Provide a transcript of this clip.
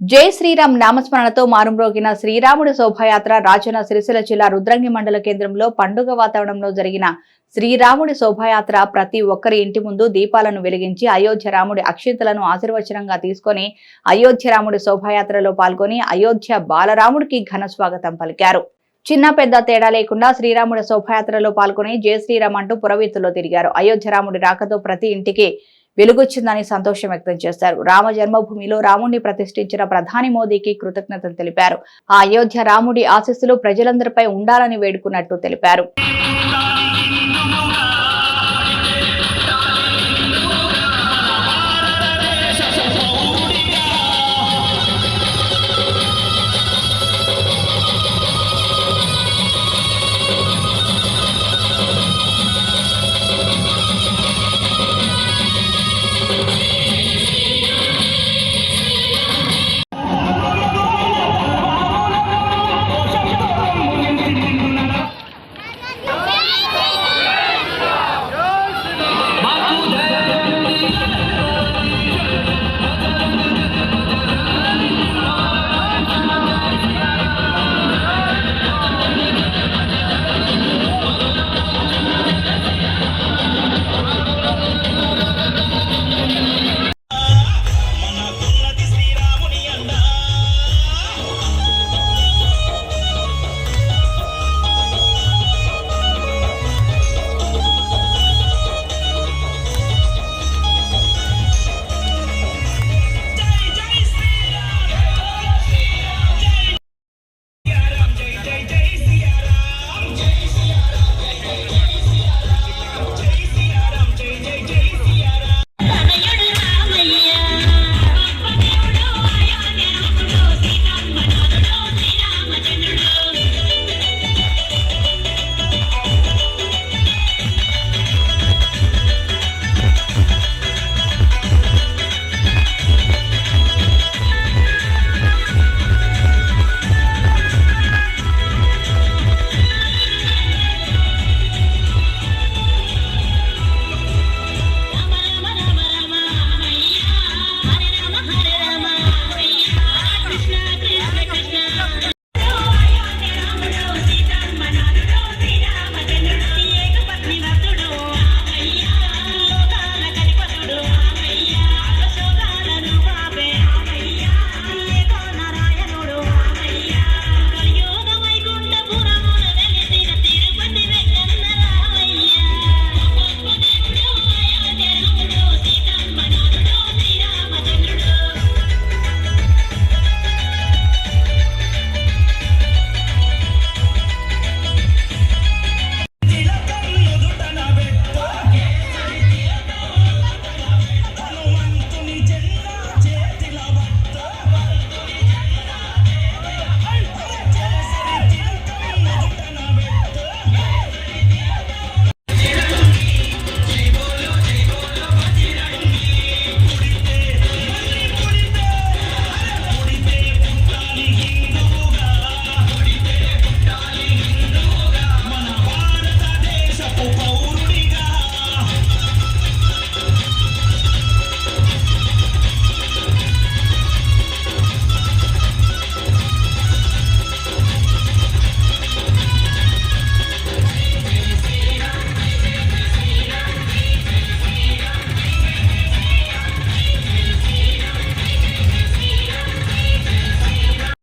జై శ్రీరామ్ నామస్మరణతో మారుమ్రోగిన శ్రీరాముడి శోభాయాత్ర రాజన్న సిరిసిల్ల జిల్లా రుద్రంగి మండల కేంద్రంలో పండుగ వాతావరణంలో జరిగిన శ్రీరాముడి శోభాయాత్ర ప్రతి ఒక్కరి ఇంటి ముందు దీపాలను వెలిగించి అయోధ్య రాముడి అక్షింతలను ఆశీర్వచనంగా తీసుకొని అయోధ్య రాముడి శోభాయాత్రలో పాల్గొని అయోధ్య బాలరాముడికి ఘన స్వాగతం పలికారు. చిన్న పెద్ద తేడా లేకుండా శ్రీరాముడి శోభాయాత్రలో పాల్గొని జయ శ్రీరామ్ అంటూ పురవీతుల్లో తిరిగారు. అయోధ్య రాముడి రాకతో ప్రతి ఇంటికి వెలుగొచ్చిందని సంతోషం వ్యక్తం చేశారు రామ జన్మభూమిలో రాముడిని ప్రతిష్ఠించిన ప్రధాని మోదీకి కృతజ్ఞతలు తెలిపారు. ఆ అయోధ్య రాముడి ఆశీస్సులు ప్రజలందరిపై ఉండాలని వేడుకున్నట్టు తెలిపారు.